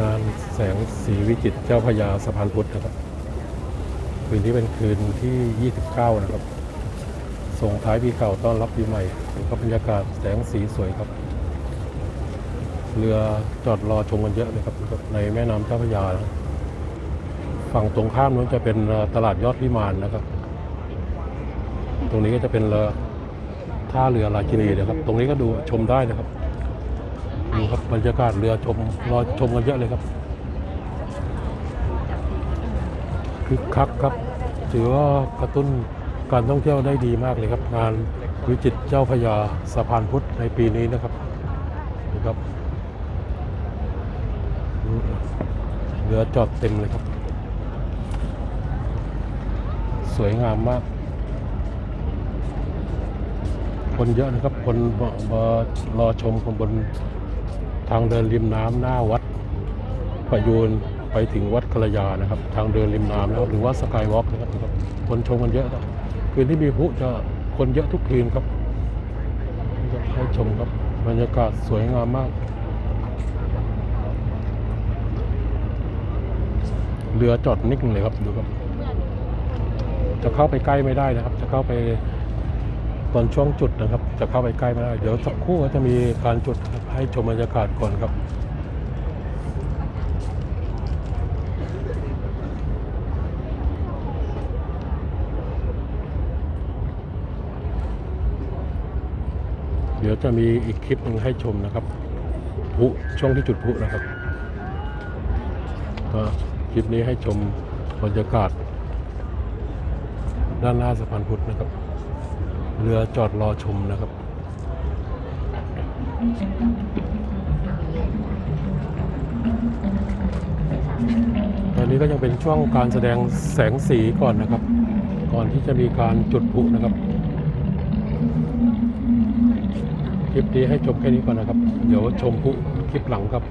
งานแสงสีวิจิตเจ้าพยาสะพานพุทธนะครับ คืนนี้เป็นคืนที่ 29 นะครับ ส่งท้ายปีเก่าต้อนรับปีใหม่ก็บรรยากาศแสงสีสวยครับ เรือจอดรอชมกันเยอะเลยครับ ในแม่น้ำเจ้าพยานะฝั่งตรงข้ามนู้นจะเป็นตลาดยอดพิมานนะครับ ตรงนี้ก็จะเป็นเรือท่าเรือราชินีนะครับ ตรงนี้ก็ดูชมได้นะครับ ดูครับบรรยากาศเรือชมรอชมกันเยอะเลยครับคึกคักครับถือว่ากระตุ้นการท่องเที่ยวได้ดีมากเลยครับ งานวิจิตเจ้าพยาสะพานพุทธในปีนี้นะครับนะครับเรือจอดเต็มเลยครับ สวยงามมาก คนเยอะนะครับ คนรอชมคนบน ทางเดินริมน้ำหน้าวัดประยูนไปถึงวัดกระยานะครับ ทางเดินริมน้ำนะครับหรือว่าสกายวอล์กนะครับคนชมกันเยอะครับคืนที่มีพลุจะคนเยอะทุกคืนครับให้ชมครับบรรยากาศสวยงามมาก เรือจอดนิ่งเลยครับดูครับ จะเข้าไปใกล้ไม่ได้นะครับ จะเข้าไป ตอนช่วงจุดนะครับ จะเข้าไปใกล้ไม่ได้ เดี๋ยวสักครู่ก็จะมีการจุดให้ชมบรรยากาศก่อนครับเดี๋ยวจะมีอีกคลิปหนึ่งให้ชมนะครับพุช่วงที่จุดพุนะครับก็คลิปนี้ให้ชมบรรยากาศ ด้านหน้าสะพานพุทธนะครับ เรือจอดรอชมนะครับ ตอนนี้ก็ยังเป็นช่วงการแสดงแสงสีก่อนนะครับ ก่อนที่จะมีการจุดพลุนะครับ คลิปนี้ให้ชมแค่นี้ก่อนนะครับ เดี๋ยวชมพลุคลิปหลังครับ